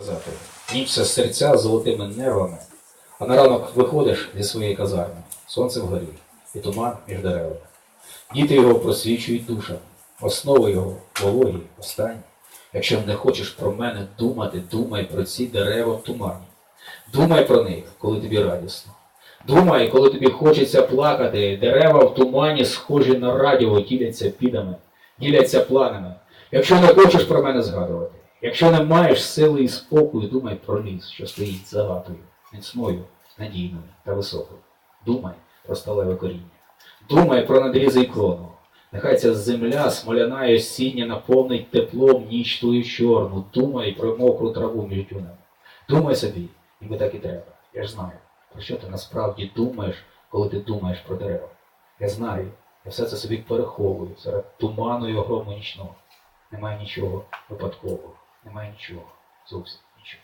Казати. Ніч це серця з золотими нервами. А на ранок виходиш зі своєї казарми, сонце вгорі, і туман між деревами. Діти його просвічують душам, основи його вологі, останні. Якщо не хочеш про мене думати, думай про ці дерева в тумані. Думай про них, коли тобі радісно. Думай, коли тобі хочеться плакати, дерева в тумані схожі на радіо, діляться підами, діляться планами. Якщо не хочеш про мене згадувати, якщо не маєш сили і спокою, думай про ліс, що стоїть за гатою, міцною, надійною та високою. Думай про сталеве коріння. Думай про надрізи й крону. Нехай ця земля смоляна і осіння наповнить теплом ніч твою чорну. Думай про мокру траву між дюнами. Думай собі, ніби так і треба. Я ж знаю, про що ти насправді думаєш, коли ти думаєш про дерева. Я знаю, я все це собі переховую серед туману і огрому нічного. Немає нічого випадкового, немає нічого, зовсім нічого.